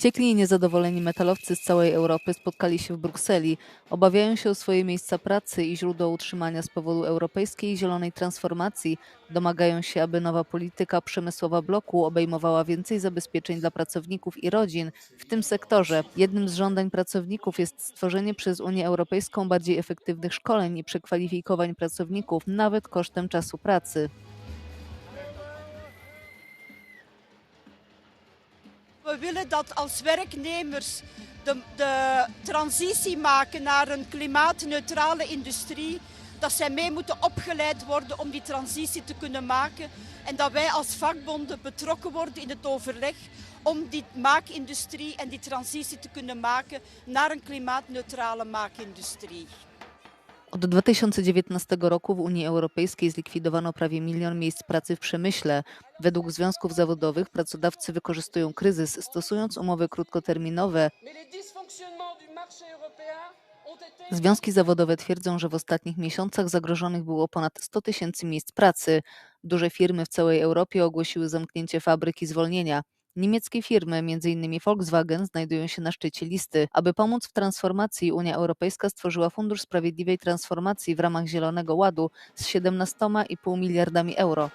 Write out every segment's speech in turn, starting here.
Wściekli i niezadowoleni metalowcy z całej Europy spotkali się w Brukseli. Obawiają się o swoje miejsca pracy i źródła utrzymania z powodu europejskiej zielonej transformacji. Domagają się, aby nowa polityka przemysłowa bloku obejmowała więcej zabezpieczeń dla pracowników i rodzin w tym sektorze. Jednym z żądań pracowników jest stworzenie przez Unię Europejską bardziej efektywnych szkoleń i przekwalifikowań pracowników, nawet kosztem czasu pracy. We willen dat als werknemers de, de transitie maken naar een klimaatneutrale industrie, dat zij mee moeten opgeleid worden om die transitie te kunnen maken. En dat wij als vakbonden betrokken worden in het overleg om die maakindustrie en die transitie te kunnen maken naar een klimaatneutrale maakindustrie. Od 2019 roku w Unii Europejskiej zlikwidowano prawie milion miejsc pracy w przemyśle. Według związków zawodowych pracodawcy wykorzystują kryzys, stosując umowy krótkoterminowe. Związki zawodowe twierdzą, że w ostatnich miesiącach zagrożonych było ponad 100 tysięcy miejsc pracy. Duże firmy w całej Europie ogłosiły zamknięcie fabryk i zwolnienia. Niemieckie firmy, m.in. Volkswagen, znajdują się na szczycie listy. Aby pomóc w transformacji, Unia Europejska stworzyła Fundusz Sprawiedliwej Transformacji w ramach Zielonego Ładu z 17,5 miliardami euro.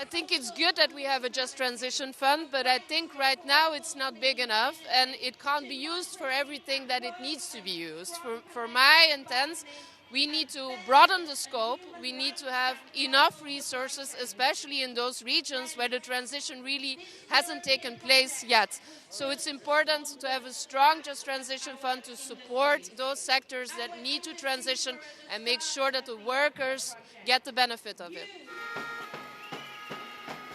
I think it's good that we have a just transition fund, but I think right now it's not big enough and it can't be used for everything that it needs to be used. For, for my intents, we need to broaden the scope. We need to have enough resources, especially in those regions where the transition really hasn't taken place yet. So it's important to have a strong just transition fund to support those sectors that need to transition and make sure that the workers get the benefit of it.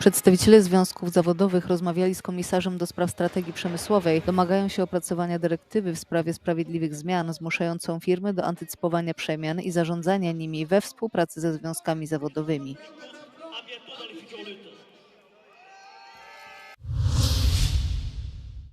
Przedstawiciele związków zawodowych rozmawiali z komisarzem do spraw strategii przemysłowej. Domagają się opracowania dyrektywy w sprawie sprawiedliwych zmian, zmuszającą firmy do antycypowania przemian i zarządzania nimi we współpracy ze związkami zawodowymi.